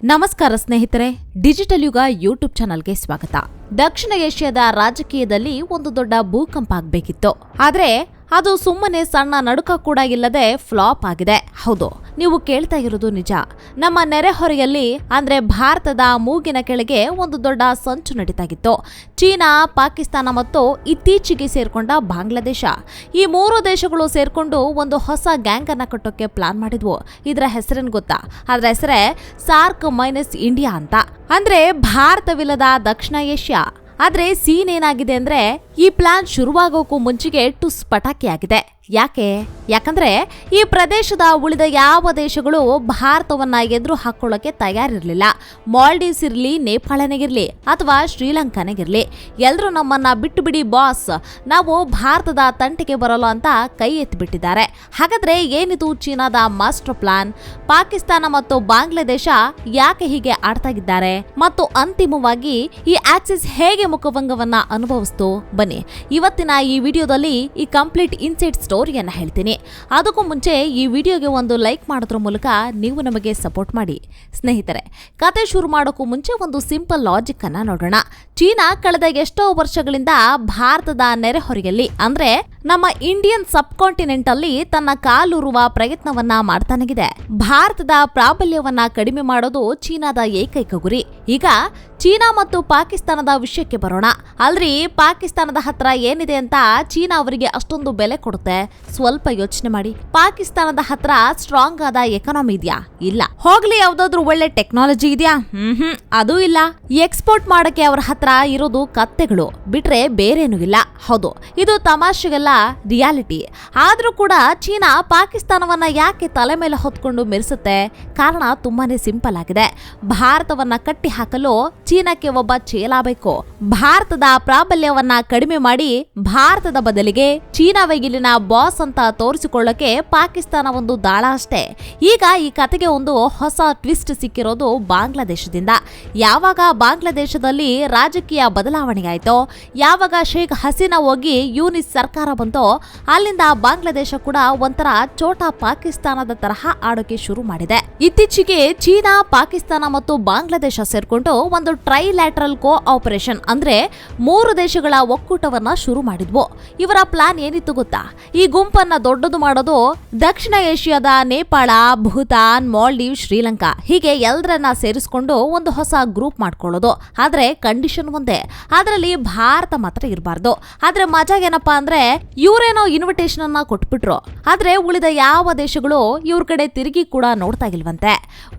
ನಮಸ್ಕಾರ ಸ್ನೇಹಿತರೆ, ಡಿಜಿಟಲ್ ಯುಗ ಯೂಟ್ಯೂಬ್ ಚಾನಲ್ಗೆ ಸ್ವಾಗತ. ದಕ್ಷಿಣ ಏಷ್ಯಾದ ರಾಜಕೀಯದಲ್ಲಿ ಒಂದು ದೊಡ್ಡ ಭೂಕಂಪ ಆಗ್ಬೇಕಿತ್ತು. ಆದ್ರೆ ಅದು ಸುಮ್ಮನೆ ಸಣ್ಣ ನಡುಕ ಕೂಡ ಇಲ್ಲದೆ ಫ್ಲಾಪ್ ಆಗಿದೆ. ಹೌದು, ನೀವು ಕೇಳ್ತಾ ಇರೋದು ನಿಜ. ನಮ್ಮ ನೆರೆಹೊರೆಯಲ್ಲಿ, ಅಂದ್ರೆ ಭಾರತದ ಮೂಗಿನ ಕೆಳಗೆ ಒಂದು ದೊಡ್ಡ ಸಂಚು ನಡೀತಾಗಿತ್ತು. ಚೀನಾ, ಪಾಕಿಸ್ತಾನ ಮತ್ತು ಇತ್ತೀಚೆಗೆ ಸೇರ್ಕೊಂಡ ಬಾಂಗ್ಲಾದೇಶ. ಈ ಮೂರು ದೇಶಗಳು ಸೇರ್ಕೊಂಡು ಒಂದು ಹೊಸ ಗ್ಯಾಂಗ್ ಅನ್ನ ಕಟ್ಟೋಕೆ ಪ್ಲಾನ್ ಮಾಡಿದ್ವು. ಇದರ ಹೆಸರೇನು ಗೊತ್ತಾ? ಅದರ ಹೆಸರೇ ಸಾರ್ಕ್ ಮೈನಸ್ ಇಂಡಿಯಾ ಅಂತ. ಅಂದ್ರೆ ಭಾರತವಿಲ್ಲದ ದಕ್ಷಿಣ ಏಷ್ಯಾ. ಆದ್ರೆ ಸೀನ್ ಏನಾಗಿದೆ ಅಂದ್ರೆ ಈ ಪ್ಲಾನ್ ಶುರುವಾಗೋಕ್ಕೂ ಮುಂಚೆಗೆ ಟುಸ್ ಪಟಾಕಿ ಆಗಿದೆ. ಯಾಕೆ? ಯಾಕಂದ್ರೆ ಈ ಪ್ರದೇಶದ ಉಳಿದ ಯಾವ ದೇಶಗಳು ಭಾರತವನ್ನ ಎದುರು ಹಾಕೊಳ್ಳೋಕೆ ತಯಾರಿರ್ಲಿಲ್ಲ. ಮಾಲ್ಡೀವ್ಸ್ ಇರಲಿ, ನೇಪಾಳನಿಗಿರ್ಲಿ, ಅಥವಾ ಶ್ರೀಲಂಕಾನಿಗಿರ್ಲಿ. ಎಲ್ಲರೂ ನಮ್ಮನ್ನ ಬಿಟ್ಟು ಬಿಡಿ ಬಾಸ್. ನಾವು ಭಾರತದ ತಂಟೆಗೆ ಬರಲ್ಲ ಅಂತ ಕೈ ಎತ್ತಿಬಿಟ್ಟಿದ್ದಾರೆ. ಹಾಗಾದ್ರೆ ಏನಿದು ಚೀನಾದ ಮಾಸ್ಟರ್ ಪ್ಲಾನ್? ಪಾಕಿಸ್ತಾನ ಮತ್ತು ಬಾಂಗ್ಲಾದೇಶ ಯಾಕೆ ಹೀಗೆ ಆಡ್ತಾಗಿದ್ದಾರೆ? ಮತ್ತು ಅಂತಿಮವಾಗಿ ಈ ಆಕ್ಸಿಸ್ ಹೇಗೆ ಮುಖಭಂಗವನ್ನ ಅನುಭವಿಸ್ತು? ಬನ್ನಿ, ಇವತ್ತಿನ ಈ ವಿಡಿಯೋದಲ್ಲಿ ಈ ಕಂಪ್ಲೀಟ್ ಇನ್ಸೈಟ್ ಸ್ಟೋರಿಯನ್ನ ಹೇಳ್ತೀನಿ. ಅದಕ್ಕೂ ಮುಂಚೆ ಈ ವಿಡಿಯೋಗೆ ಒಂದು ಲೈಕ್ ಮಾಡೋದ್ರ ಮೂಲಕ ನೀವು ನಮಗೆ ಸಪೋರ್ಟ್ ಮಾಡಿ. ಸ್ನೇಹಿತರೆ, ಕತೆ ಶುರು ಮಾಡೋಕ್ಕೂ ಮುಂಚೆ ಒಂದು ಸಿಂಪಲ್ ಲಾಜಿಕ್ಕನ್ನು ನೋಡೋಣ. ಚೀನಾ ಕಳೆದ ಎಷ್ಟೋ ವರ್ಷಗಳಿಂದ ಭಾರತದ ನೆರೆಹೊರೆಯಲ್ಲಿ, ಅಂದ್ರೆ ನಮ್ಮ ಇಂಡಿಯನ್ ಸಬ್ ಕಾಂಟಿನೆಂಟ್ ಅಲ್ಲಿ ತನ್ನ ಕಾಲೂರುವ ಪ್ರಯತ್ನವನ್ನ ಮಾಡ್ತಾನಗಿದೆ. ಭಾರತದ ಪ್ರಾಬಲ್ಯವನ್ನ ಕಡಿಮೆ ಮಾಡೋದು ಚೀನಾದ ಏಕೈಕ ಗುರಿ. ಈಗ ಚೀನಾ ಮತ್ತು ಪಾಕಿಸ್ತಾನದ ವಿಷಯಕ್ಕೆ ಬರೋಣ. ಅಲ್ರಿ, ಪಾಕಿಸ್ತಾನದ ಹತ್ರ ಏನಿದೆ ಅಂತ ಚೀನಾ ಅವರಿಗೆ ಅಷ್ಟೊಂದು ಬೆಲೆ ಕೊಡುತ್ತೆ? ಸ್ವಲ್ಪ ಯೋಚನೆ ಮಾಡಿ. ಪಾಕಿಸ್ತಾನದ ಹತ್ರ ಸ್ಟ್ರಾಂಗ್ ಆದ ಎಕನಾಮಿ ಇದೆಯಾ? ಇಲ್ಲ. ಹೋಗ್ಲಿ, ಯಾವ್ದಾದ್ರು ಒಳ್ಳೆ ಟೆಕ್ನಾಲಜಿ ಇದೆಯಾ? ಹ್ಮ್ ಹ್ಮ್ ಅದು ಇಲ್ಲ. ಎಕ್ಸ್ಪೋರ್ಟ್ ಮಾಡಕ್ಕೆ ಅವ್ರ ಹತ್ರ ಇರೋದು ಕತ್ತೆಗಳು. ಬಿಟ್ರೆ ಬೇರೇನೂ ಇಲ್ಲ. ಹೌದು, ಇದು ತಮಾಷೆಗೆಲ್ಲ ರಿಯಾಲಿಟಿ. ಆದರೂ ಕೂಡ ಚೀನಾ ಪಾಕಿಸ್ತಾನವನ್ನ ಯಾಕೆ ತಲೆ ಮೇಲೆ ಹೊತ್ಕೊಂಡು ಮೆರೆಸುತ್ತೆ? ಕಾರಣ ತುಂಬಾನೇ ಸಿಂಪಲ್ ಆಗಿದೆ. ಭಾರತವನ್ನ ಕಟ್ಟಿ ಹಾಕಲು ಚೀನಾಕ್ಕೆ ಒಬ್ಬ ಚೇಲಾಬೇಕು ಭಾರತದ ಪ್ರಾಬಲ್ಯವನ್ನ ಕಡಿಮೆ ಮಾಡಿ ಭಾರತದ ಬದಲಿಗೆ ಚೀನಾ ವೈಗಿಲಿನ ಬಾಸ್ ಅಂತ ತೋರಿಸಿಕೊಳ್ಳಕ್ಕೆ ಪಾಕಿಸ್ತಾನ ಒಂದು ದಾಳ ಅಷ್ಟೇ. ಈಗ ಈ ಕತೆಗೆ ಒಂದು ಹೊಸ ಟ್ವಿಸ್ಟ್ ಸಿಕ್ಕಿರೋದು ಬಾಂಗ್ಲಾದೇಶದಿಂದ. ಯಾವಾಗ ಬಾಂಗ್ಲಾದೇಶದಲ್ಲಿ ರಾಜಕೀಯ ಬದಲಾವಣೆ ಆಯ್ತೋ, ಯಾವಾಗ ಶೇಖ್ ಹಸೀನಾ ಹೋಗಿ ಯೂನಿಸ್ ಸರ್ಕಾರ ಬಂತೋ ಅಲ್ಲಿಂದ ಬಾಂಗ್ಲಾದೇಶ ಕೂಡ ಒಂಥರ ಚೋಟಾ ಪಾಕಿಸ್ತಾನದ ತರಹ ಆಡೋಕೆ ಶುರು ಮಾಡಿದೆ. ಇತ್ತೀಚೆಗೆ ಚೀನಾ, ಪಾಕಿಸ್ತಾನ ಮತ್ತು ಬಾಂಗ್ಲಾದೇಶ ಸೇರ್ಕೊಂಡು ಒಂದು ಟ್ರೈಲ್ಯಾಟ್ರಲ್ ಕೋ ಆಪರೇಷನ್ ಅಂದ್ರೆ ಮೂರು ದೇಶಗಳ ಒಕ್ಕೂಟವನ್ನ ಶುರು ಮಾಡಿದ್ವು. ಇವರ ಪ್ಲಾನ್ ಏನಿತ್ತು ಗೊತ್ತಾ? ಈ ಗುಂಪನ್ನ ದೊಡ್ಡದು ಮಾಡೋದು ದಕ್ಷಿಣ ಏಷ್ಯಾದ ನೇಪಾಳ, ಭೂತಾನ್ ಮಾಲ್ಡೀವ್ ಶ್ರೀಲಂಕಾ. ಹೀಗೆ ಎಲ್ಲರನ್ನ ಸೇರಿಸ್ಕೊಂಡು ಒಂದು ಹೊಸ ಗ್ರೂಪ್ ಮಾಡ್ಕೊಳ್ಳೋದು. ಆದ್ರೆ ಕಂಡೀಷನ್ ಒಂದೇ. ಅದರಲ್ಲಿ ಭಾರತ ಮಾತ್ರ ಇರಬಾರ್ದು. ಆದ್ರೆ ಮಜಾ ಏನಪ್ಪಾ ಅಂದ್ರೆ ಇವರೇನೋ ಇನ್ವಿಟೇಷನ್ ಅನ್ನ ಕೊಟ್ಬಿಟ್ರು. ಆದ್ರೆ ಉಳಿದ ಯಾವ ದೇಶಗಳು ಇವ್ರ ಕಡೆ ತಿರುಗಿ ಕೂಡ ನೋಡ್ತಾ ಇಲ್ವಂತೆ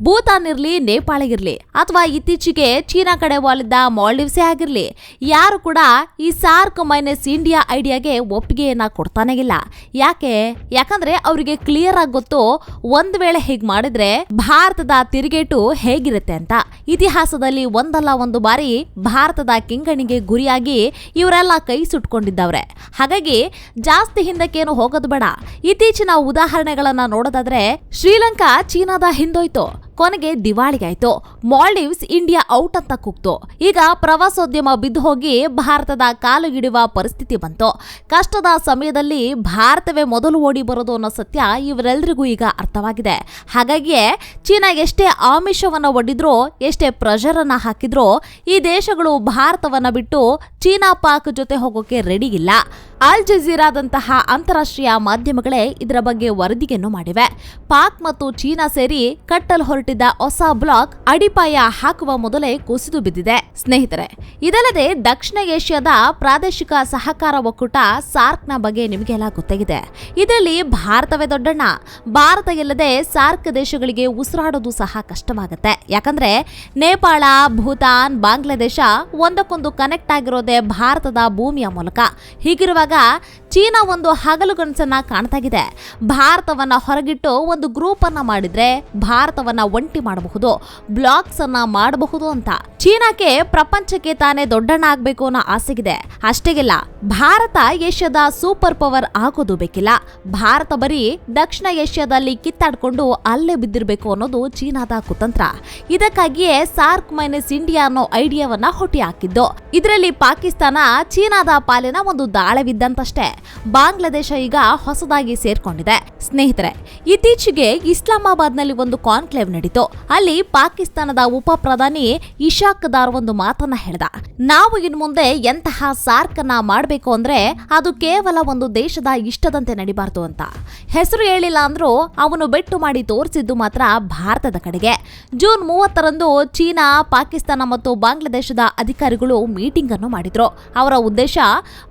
ಭೂತಾನ್ ಇರ್ಲಿ, ನೇಪಾಳ ಇರ್ಲಿ ಅಥವಾ ಇತ್ತೀಚೆಗೆ ಚೀನಾ ಕಡೆ ವಾಲಿದ್ದ ಮಾಲ್ಡೀವ್ಸೇ ಆಗಿರ್ಲಿ, ಯಾರು ಕೂಡ ಈ ಸಾರ್ಕ್ ಮೈನಸ್ ಇಂಡಿಯಾ ಐಡಿಯಾಗೆ ಒಪ್ಪಿಗೆಯನ್ನ ಕೊಡ್ತಾನೆ ಇಲ್ಲ. ಯಾಕೆ? ಯಾಕಂದ್ರೆ ಅವರಿಗೆ ಕ್ಲಿಯರ್ ಆಗಿ ಗೊತ್ತು ಒಂದ್ ವೇಳೆ ಹೀಗೆ ಮಾಡಿದ್ರೆ ಭಾರತದ ತಿರುಗೇಟು ಹೇಗಿರುತ್ತೆ ಅಂತ. ಇತಿಹಾಸದಲ್ಲಿ ಒಂದಲ್ಲ ಒಂದು ಬಾರಿ ಭಾರತದ ಕಿಂಗಣಿಗೆ ಗುರಿಯಾಗಿ ಇವರೆಲ್ಲ ಕೈ ಸುಟ್ಕೊಂಡಿದ್ದವ್ರೆ. ಹಾಗಾಗಿ ಜಾಸ್ತಿ ಹಿಂದಕ್ಕೇನು ಹೋಗೋದು ಬೇಡ. ಇತ್ತೀಚಿನ ಉದಾಹರಣೆಗಳನ್ನ ನೋಡೋದಾದ್ರೆ ಶ್ರೀಲಂಕಾ, ಚೀನಾದ んどいと ಕೊನೆಗೆ ದಿವಾಳಿಗಾಯ್ತು ಮಾಲ್ಡೀವ್ಸ್ ಇಂಡಿಯಾ ಔಟ್ ಅಂತ ಕೂಗ್ತು. ಈಗ ಪ್ರವಾಸೋದ್ಯಮ ಬಿದ್ದು ಹೋಗಿ ಭಾರತದ ಕಾಲು ಹಿಡಿಯುವ ಪರಿಸ್ಥಿತಿ ಬಂತು. ಕಷ್ಟದ ಸಮಯದಲ್ಲಿ ಭಾರತವೇ ಮೊದಲು ಓಡಿ ಬರೋದು ಅನ್ನೋ ಸತ್ಯ ಇವರೆಲ್ಲರಿಗೂ ಈಗ ಅರ್ಥವಾಗಿದೆ. ಹಾಗಾಗಿಯೇ ಚೀನಾ ಎಷ್ಟೇ ಆಮಿಷವನ್ನ ಒಡ್ಡಿದ್ರೋ, ಎಷ್ಟೇ ಪ್ರೆಷರ್ ಅನ್ನ ಹಾಕಿದ್ರೋ, ಈ ದೇಶಗಳು ಭಾರತವನ್ನ ಬಿಟ್ಟು ಚೀನಾ ಪಾಕ್ ಜೊತೆ ಹೋಗೋಕೆ ರೆಡಿ ಇಲ್ಲ. ಅಲ್ ಜಜೀರಾದಂತಹ ಅಂತಾರಾಷ್ಟ್ರೀಯ ಮಾಧ್ಯಮಗಳೇ ಇದರ ಬಗ್ಗೆ ವರದಿಯನ್ನು ಮಾಡಿವೆ. ಪಾಕ್ ಮತ್ತು ಚೀನಾ ಸೇರಿ ಕಟ್ಟಲು ಹೊರಟಿದ್ದ ಹೊಸ ಬ್ಲಾಕ್ ಅಡಿಪಾಯ ಹಾಕುವ ಮೊದಲೇ ಕುಸಿದು ಬಿದ್ದಿದೆ. ಸ್ನೇಹಿತರೆ, ಇದಲ್ಲದೆ ದಕ್ಷಿಣ ಏಷ್ಯಾದ ಪ್ರಾದೇಶಿಕ ಸಹಕಾರ ಒಕ್ಕೂಟ ಸಾರ್ಕ್ನ ಬಗ್ಗೆ ನಿಮಗೆಲ್ಲ ಗೊತ್ತಾಗಿದೆ. ಇದರಲ್ಲಿ ಭಾರತವೇ ದೊಡ್ಡಣ್ಣ. ಭಾರತ ಇಲ್ಲದೆ ಸಾರ್ಕ್ ದೇಶಗಳಿಗೆ ಉಸಿರಾಡೋದು ಸಹ ಕಷ್ಟವಾಗುತ್ತೆ. ಯಾಕಂದ್ರೆ ನೇಪಾಳ, ಭೂತಾನ್, ಬಾಂಗ್ಲಾದೇಶ ಒಂದಕ್ಕೊಂದು ಕನೆಕ್ಟ್ ಆಗಿರೋದೇ ಭಾರತದ ಭೂಮಿಯ ಮೂಲಕ. ಹೀಗಿರುವಾಗ ಚೀನಾ ಒಂದು ಹಗಲುಗನಸನ್ನ ಕಾಣ್ತಾಗಿದೆ. ಭಾರತವನ್ನ ಹೊರಗಿಟ್ಟು ಒಂದು ಗ್ರೂಪ್ ಅನ್ನ ಮಾಡಿದ್ರೆ ಭಾರತವನ್ನ ಒಂಟಿ ಮಾಡಬಹುದು ಬ್ಲಾಕ್ಸ್ ಅನ್ನ ಮಾಡಬಹುದು ಅಂತ. ಚೀನಾಕ್ಕೆ ಪ್ರಪಂಚಕ್ಕೆ ತಾನೇ ದೊಡ್ಡಣ್ಣ ಆಗ್ಬೇಕು ಅನ್ನೋ ಆಸೆಗಿದೆ. ಅಷ್ಟೇ ಇಲ್ಲ ಭಾರತ ಏಷ್ಯಾದ ಸೂಪರ್ ಪವರ್ ಆಗೋದು ಬೇಕಿಲ್ಲ. ಭಾರತ ಬರೀ ದಕ್ಷಿಣ ಏಷ್ಯಾದಲ್ಲಿ ಕಿತ್ತಾಡ್ಕೊಂಡು ಅಲ್ಲೇ ಬಿದ್ದಿರಬೇಕು ಅನ್ನೋದು ಚೀನಾದ ಕುತಂತ್ರ. ಇದಕ್ಕಾಗಿಯೇ ಸಾರ್ಕ್ ಮೈನಸ್ ಇಂಡಿಯಾ ಅನ್ನೋ ಐಡಿಯಾವನ್ನ ಹುಟ್ಟಿ ಹಾಕಿದ್ದು. ಇದರಲ್ಲಿ ಪಾಕಿಸ್ತಾನ ಚೀನಾದ ಪಾಲಿನ ಒಂದು ದಾಳವಿದ್ದಂತಷ್ಟೇ. ಬಾಂಗ್ಲಾದೇಶ ಈಗ ಹೊಸದಾಗಿ ಸೇರ್ಕೊಂಡಿದೆ. ಸ್ನೇಹಿತರೆ, ಇತ್ತೀಚೆಗೆ ಇಸ್ಲಾಮಾಬಾದ್ನಲ್ಲಿ ಒಂದು ಕಾನ್ಕ್ಲೇವ್ ನಡೀತು. ಅಲ್ಲಿ ಪಾಕಿಸ್ತಾನದ ಉಪ ಪ್ರಧಾನಿ ಇಶಾಕ್ ದಾರ್ ಒಂದು ಮಾತನ್ನ ಹೇಳ್ದ. ನಾವು ಇನ್ ಮುಂದೆ ಎಂತಹ ಸಾರ್ಕ್ ಅನ್ನ ಮಾಡಬೇಕು ಅಂದ್ರೆ ಅದು ಕೇವಲ ಒಂದು ದೇಶದ ಇಷ್ಟದಂತೆ ನಡಿಬಾರ್ದು ಅಂತ. ಹೆಸರು ಹೇಳಿಲ್ಲ ಅಂದ್ರೂ ಅವನು ಬೆಟ್ಟು ಮಾಡಿ ತೋರಿಸಿದ್ದು ಮಾತ್ರ ಭಾರತದ ಕಡೆಗೆ. ಜೂನ್ ಮೂವತ್ತರಂದು ಚೀನಾ, ಪಾಕಿಸ್ತಾನ ಮತ್ತು ಬಾಂಗ್ಲಾದೇಶದ ಅಧಿಕಾರಿಗಳು ಮೀಟಿಂಗ್ ಅನ್ನು ಮಾಡಿದ್ರು. ಅವರ ಉದ್ದೇಶ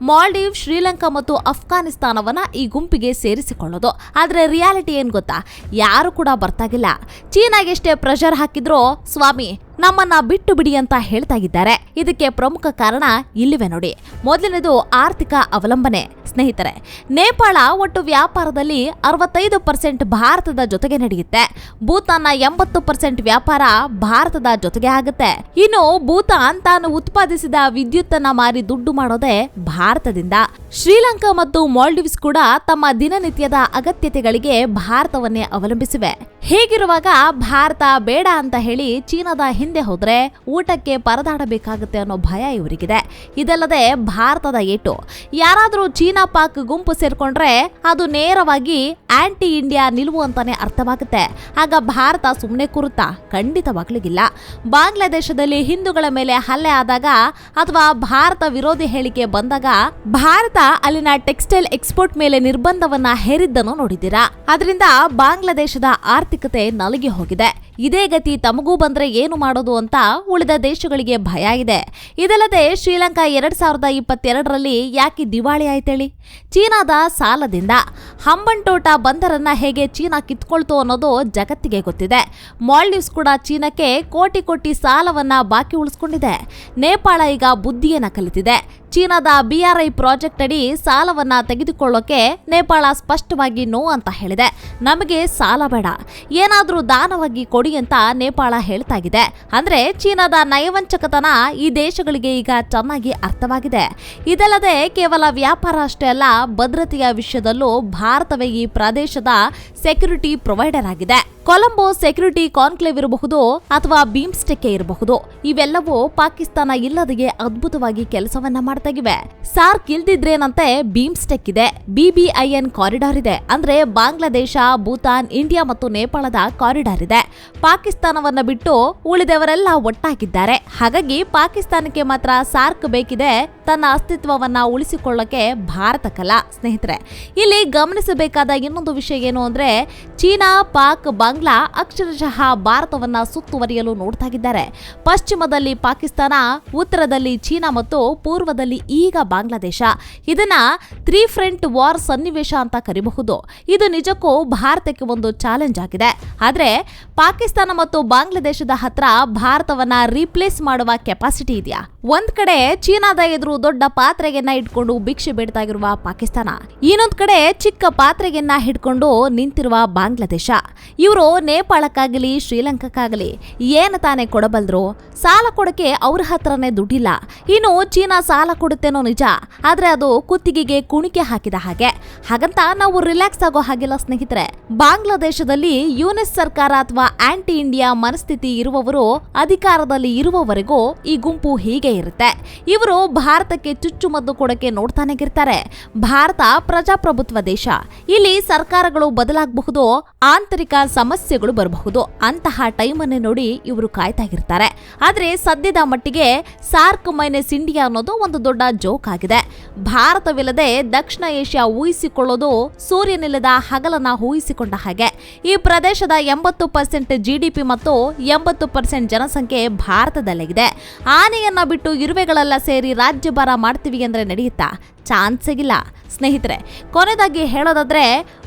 ಮಾಲ್ಡೀವ್ ಶ್ರೀಲಂಕಾ ಮತ್ತು ಅಫ್ಘಾನಿಸ್ತಾನವನ್ನ ಈ ಗುಂಪಿಗೆ ಸೇರಿಸಿಕೊಳ್ಳೋದು. ಆದ್ರೆ ರಿಯಾಲಿಟಿ ಏನ್ ಗೊತ್ತಾ? ಯಾರು ಕೂಡ ಬರ್ತಾಗಿಲ್ಲ. ಚೀನಾಗೆಷ್ಟೇ ಪ್ರೆಷರ್ ಹಾಕಿದ್ರೋ, ಸ್ವಾಮಿ ನಮ್ಮನ್ನ ಬಿಟ್ಟು ಬಿಡಿ ಅಂತ ಹೇಳ್ತಾ ಇದ್ದಾರೆ. ಇದಕ್ಕೆ ಪ್ರಮುಖ ಕಾರಣ ಇಲ್ಲಿವೆ ನೋಡಿ. ಮೊದಲನೇದು ಆರ್ಥಿಕ ಅವಲಂಬನೆ. ಸ್ನೇಹಿತರೆ, ನೇಪಾಳ ಒಟ್ಟು ವ್ಯಾಪಾರದಲ್ಲಿ ಅರವತ್ತೈದು ಪರ್ಸೆಂಟ್ ಭಾರತದ ಜೊತೆಗೆ ನಡೆಯುತ್ತೆ. ಭೂತಾನ್ನ ಎಂಬತ್ತು ಪರ್ಸೆಂಟ್ ವ್ಯಾಪಾರ ಭಾರತದ ಜೊತೆಗೆ ಆಗುತ್ತೆ. ಇನ್ನು ಭೂತಾನ್ ತಾನು ಉತ್ಪಾದಿಸಿದ ವಿದ್ಯುತ್ತನ್ನ ಮಾರಿ ದುಡ್ಡು ಮಾಡೋದೇ ಭಾರತದಿಂದ. ಶ್ರೀಲಂಕಾ ಮತ್ತು ಮಾಲ್ಡೀವ್ಸ್ ಕೂಡ ತಮ್ಮ ದಿನನಿತ್ಯದ ಅಗತ್ಯತೆಗಳಿಗೆ ಭಾರತವನ್ನೇ ಅವಲಂಬಿಸಿವೆ. ಹೇಗಿರುವಾಗ ಭಾರತ ಬೇಡ ಅಂತ ಹೇಳಿ ಚೀನಾದ ಹಿಂದೆ ಹೋದ್ರೆ ಊಟಕ್ಕೆ ಪರದಾಡಬೇಕಾಗುತ್ತೆ ಅನ್ನೋ ಭಯ ಇವರಿಗಿದೆ. ಇದಲ್ಲದೆ ಭಾರತದ ಏಟು, ಯಾರಾದರೂ ಚೀನಾ ಪಾಕ್ ಗುಂಪು ಸೇರ್ಕೊಂಡ್ರೆ ಅದು ನೇರವಾಗಿ ಆಂಟಿ ಇಂಡಿಯಾ ನಿಲುವು ಅಂತಾನೆ ಅರ್ಥವಾಗುತ್ತೆ. ಆಗ ಭಾರತ ಸುಮ್ಮನೆ ಕೂರುತ್ತಾ ಖಂಡಿತವಾಗ್ಲಿಗಿಲ್ಲ. ಬಾಂಗ್ಲಾದೇಶದಲ್ಲಿ ಹಿಂದೂಗಳ ಮೇಲೆ ಹಲ್ಲೆ ಆದಾಗ ಅಥವಾ ಭಾರತ ವಿರೋಧಿ ಹೇಳಿಕೆ ಬಂದಾಗ ಭಾರತ ಅಲ್ಲಿನ ಟೆಕ್ಸ್ಟೈಲ್ ಎಕ್ಸ್ಪೋರ್ಟ್ ಮೇಲೆ ನಿರ್ಬಂಧವನ್ನ ಹೇರಿದ್ದನ್ನು ನೋಡಿದ್ದೀರಾ. ಅದರಿಂದ ಬಾಂಗ್ಲಾದೇಶದ ಆರ್ಥಿಕತೆ ನಲುಗಿ ಹೋಗಿದೆ. ಇದೇ ಗತಿ ತಮಗೂ ಬಂದ್ರೆ ಏನು ಮಾಡೋದು ಅಂತ ಉಳಿದ ದೇಶಗಳಿಗೆ ಭಯ ಇದೆ. ಇದಲ್ಲದೆ ಶ್ರೀಲಂಕಾ ಎರಡ್ ಸಾವಿರದ ಇಪ್ಪತ್ತೆರಡರಲ್ಲಿ ಯಾಕೆ ದಿವಾಳಿ ಆಯ್ತೇಳಿ? ಚೀನಾದ ಸಾಲದಿಂದ ಹಂಬಂಟೋಟ ಬಂದರನ್ನ ಹೇಗೆ ಚೀನಾ ಕಿತ್ಕೊಳ್ತು ಅನ್ನೋದು ಜಗತ್ತಿಗೆ ಗೊತ್ತಿದೆ. ಮಾಲ್ಡೀವ್ಸ್ ಕೂಡ ಚೀನಾಕ್ಕೆ ಕೋಟಿ ಕೋಟಿ ಸಾಲವನ್ನ ಬಾಕಿ ಉಳಿಸ್ಕೊಂಡಿದೆ. ನೇಪಾಳ ಈಗ ಬುದ್ಧಿಯನ್ನ ಕಲಿತಿದೆ. ಚೀನಾದ ಬಿಆರ್ಐ ಪ್ರಾಜೆಕ್ಟ್ ಅಡಿ ಸಾಲವನ್ನ ತೆಗೆದುಕೊಳ್ಳೋಕೆ ನೇಪಾಳ ಸ್ಪಷ್ಟವಾಗಿ ನೋ ಅಂತ ಹೇಳಿದೆ. ನಮಗೆ ಸಾಲ ಬೇಡ. ಏನಾದರೂ ದಾನವಾಗಿ ಕೊಡಿ ಅಂತ ನೇಪಾಳ ಹೇಳ್ತಾಗಿದೆ. ಅಂದ್ರೆ ಚೀನಾದ ನಯವಂಚಕತನ ಈ ದೇಶಗಳಿಗೆ ಈಗ ಚೆನ್ನಾಗಿ ಅರ್ಥವಾಗಿದೆ. ಇದಲ್ಲದೆ ಕೇವಲ ವ್ಯಾಪಾರ ಅಷ್ಟೇ ಅಲ್ಲ, ಭದ್ರತೆಯ ವಿಷಯದಲ್ಲೂ ಭಾರತವೇ ಈ ಪ್ರದೇಶದ ಸೆಕ್ಯುರಿಟಿ ಪ್ರೊವೈಡರ್ ಆಗಿದೆ. ಕೊಲಂಬೋ ಸೆಕ್ಯೂರಿಟಿ ಕಾನ್ಕ್ಲೇವ್ ಇರಬಹುದು ಅಥವಾ ಬೀಮ್ಸ್ಟೆಕ್ಕೆ ಇರಬಹುದು? ಇವೆಲ್ಲವೂ ಪಾಕಿಸ್ತಾನ ಇಲ್ಲದೆಯೇ ಅದ್ಭುತವಾಗಿ ಕೆಲಸವನ್ನ ಇವೆ ಸಾರ್ಕ್ ಇಲ್ದಿದ್ರೇನಂತೆ ಬೀಮ್ಸ್ಟೆಕ್ ಇದೆ. ಬಿಬಿಐಎನ್ ಕಾರಿಡಾರ್ ಇದೆ. ಅಂದ್ರೆ ಬಾಂಗ್ಲಾದೇಶ, ಭೂತಾನ್, ಇಂಡಿಯಾ ಮತ್ತು ನೇಪಾಳದ ಕಾರಿಡಾರ್ ಇದೆ. ಪಾಕಿಸ್ತಾನವನ್ನ ಬಿಟ್ಟು ಉಳಿದವರೆಲ್ಲ ಒಟ್ಟಾಗಿದ್ದಾರೆ. ಹಾಗಾಗಿ ಪಾಕಿಸ್ತಾನಕ್ಕೆ ಮಾತ್ರ ಸಾರ್ಕ್ ಬೇಕಿದೆ. ತನ್ನ ಅಸ್ತಿತ್ವವನ್ನ ಉಳಿಸಿಕೊಳ್ಳಕ್ಕೆ ಭಾರತಕ್ಕಲ್ಲ ಸ್ನೇಹಿತರೆ, ಇಲ್ಲಿ ಗಮನಿಸಬೇಕಾದ ಇನ್ನೊಂದು ವಿಷಯ ಏನು ಅಂದ್ರೆ, ಚೀನಾ, ಪಾಕ್, ಬಾಂಗ್ಲಾ ಅಕ್ಷರಶಃ ಭಾರತವನ್ನ ಸುತ್ತುವರಿಯಲು ನೋಡ್ತಾಗಿದ್ದಾರೆ ಪಶ್ಚಿಮದಲ್ಲಿ ಪಾಕಿಸ್ತಾನ, ಉತ್ತರದಲ್ಲಿ ಚೀನಾ ಮತ್ತು ಪೂರ್ವದಲ್ಲಿ ಈಗ ಬಾಂಗ್ಲಾದೇಶ. ಇದನ್ನ ತ್ರೀ ಫ್ರಂಟ್ ವಾರ್ ಸನ್ನಿವೇಶ ಅಂತ ಕರಿಬಹುದು. ಇದು ನಿಜಕ್ಕೂ ಭಾರತಕ್ಕೆ ಒಂದು ಚಾಲೆಂಜ್ ಆಗಿದೆ. ಆದ್ರೆ ಪಾಕಿಸ್ತಾನ ಮತ್ತು ಬಾಂಗ್ಲಾದೇಶದ ಹತ್ರ ಭಾರತವನ್ನ ರೀಪ್ಲೇಸ್ ಮಾಡುವ ಕೆಪಾಸಿಟಿ ಇದೆಯಾ? ಒಂದ್ ಕಡೆ ಚೀನಾದ ಎದುರು ದೊಡ್ಡ ಪಾತ್ರೆಗೆನ್ನ ಇಟ್ಕೊಂಡು ಭಿಕ್ಷೆ ಬೇಡ್ತಾಗಿರುವ ಪಾಕಿಸ್ತಾನ. ಇನ್ನೊಂದ್ ಕಡೆ ಚಿಕ್ಕ ಪಾತ್ರೆಗೆನ್ನ ಹಿಡ್ಕೊಂಡು ನಿಂತಿರುವ ಬಾಂಗ್ಲಾದೇಶ. ಇವರು ನೇಪಾಳಕ್ಕಾಗಲಿ, ಶ್ರೀಲಂಕಾಕ್ಕಾಗಲಿ ಏನು ತಾನೇ ಕೊಡಬಲ್ರು ಸಾಲ ಕೊಡಕ್ಕೆ ಅವ್ರ ಹತ್ರನೇ ದುಡ್ಡಿಲ್ಲ. ಇನ್ನು ಚೀನಾ ಸಾಲ ಕೊಡುತ್ತೇನೋ ನಿಜ, ಆದರೆ ಅದು ಕುತ್ತಿಗೆಗೆ ಕುಣಿಕೆ ಹಾಕಿದ ಹಾಗೆ. ಹಾಗಂತ ನಾವು ರಿಲ್ಯಾಕ್ಸ್ ಆಗೋ ಹಾಗಿಲ್ಲ ಸ್ನೇಹಿತರೆ, ಬಾಂಗ್ಲಾದೇಶದಲ್ಲಿ ಯುನೆಸ್ ಸರ್ಕಾರ ಅಥವಾ ಆಂಟಿ ಇಂಡಿಯಾ ಮನಸ್ಥಿತಿ ಇರುವವರು, ಅಧಿಕಾರದಲ್ಲಿ ಇರುವವರೆಗೂ ಈ ಗುಂಪು ಹೀಗೆ ಇರುತ್ತೆ. ಇವರು ಭಾರತಕ್ಕೆ ಚುಚ್ಚುಮದ್ದು ಕೊಡಕ್ಕೆ ನೋಡ್ತಾನೆಗಿರ್ತಾರೆ ಭಾರತ ಪ್ರಜಾಪ್ರಭುತ್ವ ದೇಶ. ಇಲ್ಲಿ ಸರ್ಕಾರಗಳು ಬದಲಾಗಬಹುದು, ಆಂತರಿಕ ಸಮಸ್ಯೆಗಳು ಬರಬಹುದು ಅಂತಹ ಟೈಮನ್ನೇ ನೋಡಿ ಇವರು ಕಾಯ್ತಾಗಿರ್ತಾರೆ ಆದ್ರೆ ಸದ್ಯದ ಮಟ್ಟಿಗೆ ಸಾರ್ಕ್ ಮೈನಸ್ ಇಂಡಿಯಾ ಅನ್ನೋದು ಒಂದು ದೊಡ್ಡ ಜೋಕ್ ಆಗಿದೆ. ಭಾರತವಿಲ್ಲದೆ ದಕ್ಷಿಣ ಏಷ್ಯಾ ಊಹಿಸಿಕೊಳ್ಳೋದು ಸೂರ್ಯನಿಲ್ಲದ ಹಗಲನ್ನ ಊಹಿಸಿಕೊಂಡ ಹಾಗೆ. ಈ ಪ್ರದೇಶದ ಎಂಬತ್ತು ಪರ್ಸೆಂಟ್ ಜಿಡಿಪಿ ಮತ್ತು ಎಂಬತ್ತು ಪರ್ಸೆಂಟ್ ಜನಸಂಖ್ಯೆ ಭಾರತದಲ್ಲಿದೆ. ಆನೆಯನ್ನ ಬಿಟ್ಟು ಇರುವೆಗಳೆಲ್ಲ ಸೇರಿ ರಾಜ್ಯಭಾರ ಮಾಡ್ತೀವಿ ಅಂದ್ರೆ ನಡೆಯುತ್ತಾ? ಚಾನ್ಸೇ ಸಿಗಿಲ್ಲ ಸ್ನೇಹಿತರೆ ಕೊನೆದಾಗಿ ಹೇಳೋದಾದ್ರೆ,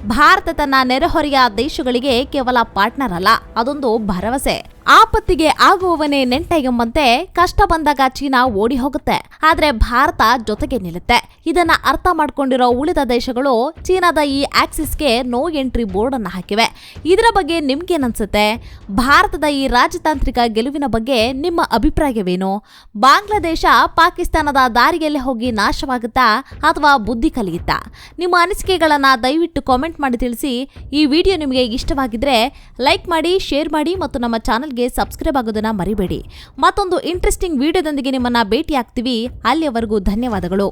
ಭಾರತ ತನ್ನ ನೆರೆಹೊರೆಯ ದೇಶಗಳಿಗೆ ಕೇವಲ ಪಾರ್ಟ್ನರ್ ಅಲ್ಲ, ಅದೊಂದು ಭರವಸೆ. ಆಪತ್ತಿಗೆ ಆಗುವವನೇ ನೆಂಟ ಎಂಬಂತೆ ಕಷ್ಟ ಬಂದಾಗ ಚೀನಾ ಓಡಿ ಹೋಗುತ್ತೆ. ಆದ್ರೆ ಭಾರತ ಜೊತೆಗೆ ನಿಲ್ಲುತ್ತೆ. ಇದನ್ನ ಅರ್ಥ ಮಾಡ್ಕೊಂಡಿರೋ ಉಳಿದ ದೇಶಗಳು ಚೀನಾದ ಈ ಆಕ್ಸಿಸ್ಗೆ ನೋ ಎಂಟ್ರಿ ಬೋರ್ಡ್ ಅನ್ನ ಹಾಕಿವೆ. ಇದರ ಬಗ್ಗೆ ನಿಮ್ಗೇನನ್ಸುತ್ತೆ? ಭಾರತದ ಈ ರಾಜತಾಂತ್ರಿಕ ಗೆಲುವಿನ ಬಗ್ಗೆ ನಿಮ್ಮ ಅಭಿಪ್ರಾಯವೇನು? ಬಾಂಗ್ಲಾದೇಶ ಪಾಕಿಸ್ತಾನದ ದಾರಿಯಲ್ಲಿ ಹೋಗಿ ನಾಶವಾಗುತ್ತಾ ಅಥವಾ ಬುದ್ಧಿ ಕಲಿಯುತ್ತಾ? ನಿಮ್ಮ ಅನಿಸಿಕೆಗಳನ್ನು ದಯವಿಟ್ಟು ಕಾಮೆಂಟ್ ಮಾಡಿ ತಿಳಿಸಿ. ಈ ವಿಡಿಯೋ ನಿಮಗೆ ಇಷ್ಟವಾಗಿದ್ದರೆ ಲೈಕ್ ಮಾಡಿ ಶೇರ್ ಮಾಡಿ ಮತ್ತು ನಮ್ಮ ಚಾನಲ್ಗೆ ಸಬ್ಸ್ಕ್ರೈಬ್ ಆಗೋದನ್ನು ಮರಿಬೇಡಿ. ಮತ್ತೊಂದು ಇಂಟ್ರೆಸ್ಟಿಂಗ್ ವಿಡಿಯೋದೊಂದಿಗೆ ನಿಮ್ಮನ್ನು ಭೇಟಿಯಾಗ್ತೀವಿ. ಅಲ್ಲಿಯವರೆಗೂ ಧನ್ಯವಾದಗಳು.